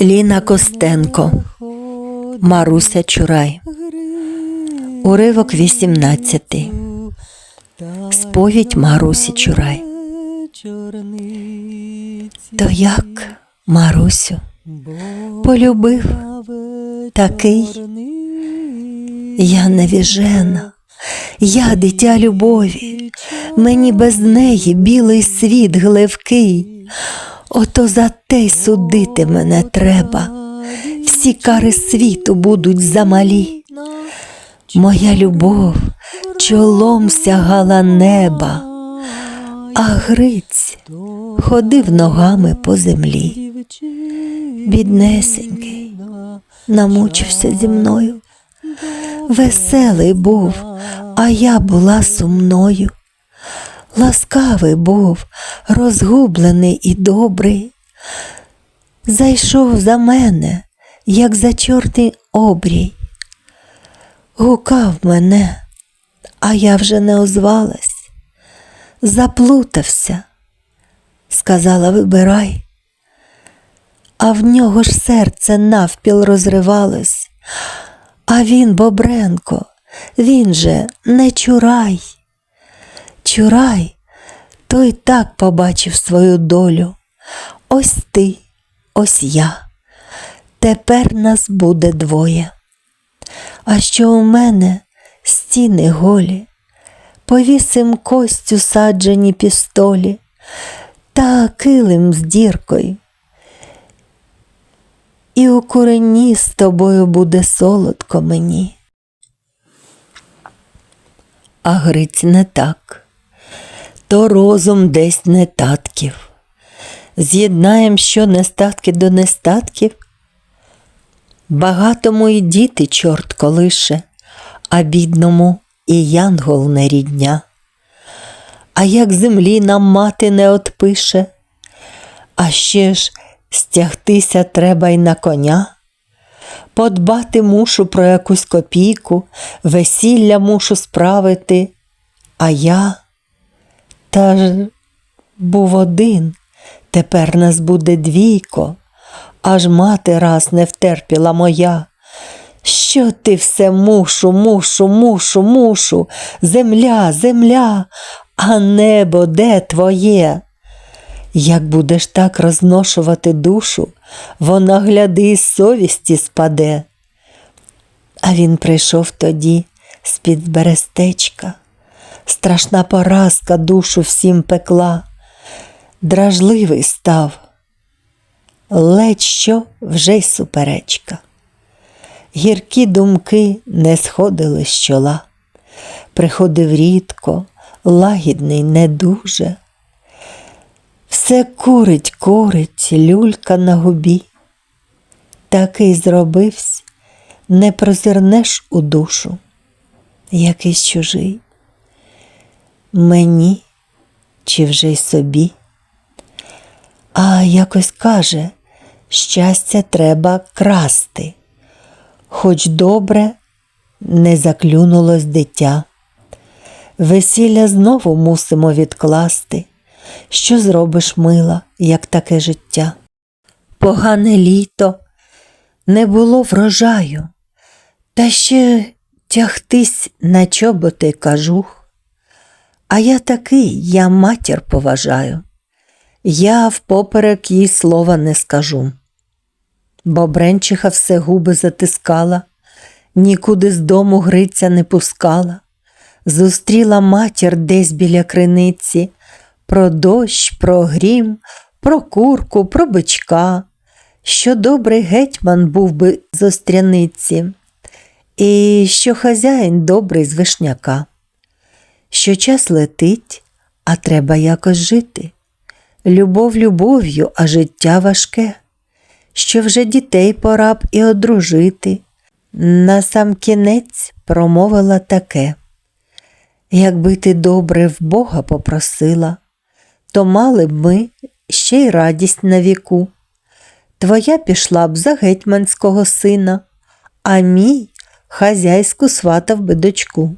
Ліна Костенко, Маруся Чурай, уривок 18. Сповідь Марусі Чурай. То як, Марусю, полюбив такий? Я невіжена, я дитя любові, мені без неї білий світ гливкий. Ото за те й судити мене треба. Всі кари світу будуть замалі. Моя любов чолом сягала неба, а Гриць ходив ногами по землі. Біднесенький, намучився зі мною. Веселий був, а я була сумною. Ласкавий був, розгублений і добрий. Зайшов за мене, як за чорний обрій. Гукав мене, а я вже не озвалась. Заплутався, сказала, вибирай. А в нього ж серце навпіл розривалось. А він, Бобренко, він же не чурай. Чурай, той так побачив свою долю. Ось ти, ось я. Тепер нас буде двоє. А що у мене стіни голі, повісим костю саджені пістолі та килим з діркою. І у курені з тобою буде солодко мені. А Гриць не так, то розум десь не татків. З'єднаєм що нестатки до нестатків. Багатому і діти чорт колише, а бідному і янгол не рідня. А як землі нам мати не отпише, а ще ж стягтися треба й на коня. Подбати мушу про якусь копійку, весілля мушу справити, а я та ж був один, тепер нас буде двійко, аж мати раз не втерпіла моя. Що ти все мушу, мушу, мушу, мушу, земля, земля, а небо де твоє? Як будеш так розношувати душу, вона гляди із совісті спаде. А він прийшов тоді з-під берестечка. Страшна поразка душу всім пекла, дражливий став, ледь що вже й суперечка. Гіркі думки не сходили з чола, приходив рідко, лагідний, не дуже. Все курить, курить, люлька на губі. Такий зробивсь, не прозирнеш у душу, якийсь чужий. Мені чи вже й собі. А якось каже, щастя треба красти, хоч добре не заклюнулось дитя. Весілля знову мусимо відкласти. Що зробиш, мила, як таке життя? Погане літо, не було врожаю, та ще тягтись на чоботи кажух. А я такий, я матір поважаю. Я впоперек їй слова не скажу. Бо Бренчиха все губи затискала, нікуди з дому Гриця не пускала. Зустріла матір десь біля криниці, про дощ, про грім, про курку, про бичка, що добрий гетьман був би з остряниці, і що хазяїн добрий з вишняка, що час летить, а треба якось жити. Любов любов'ю, а життя важке, що вже дітей пора б і одружити. На сам кінець промовила таке. Якби ти добре в Бога попросила, то мали б ми ще й радість на віку. Твоя пішла б за гетьманського сина, а мій хазяйську сватав би дочку.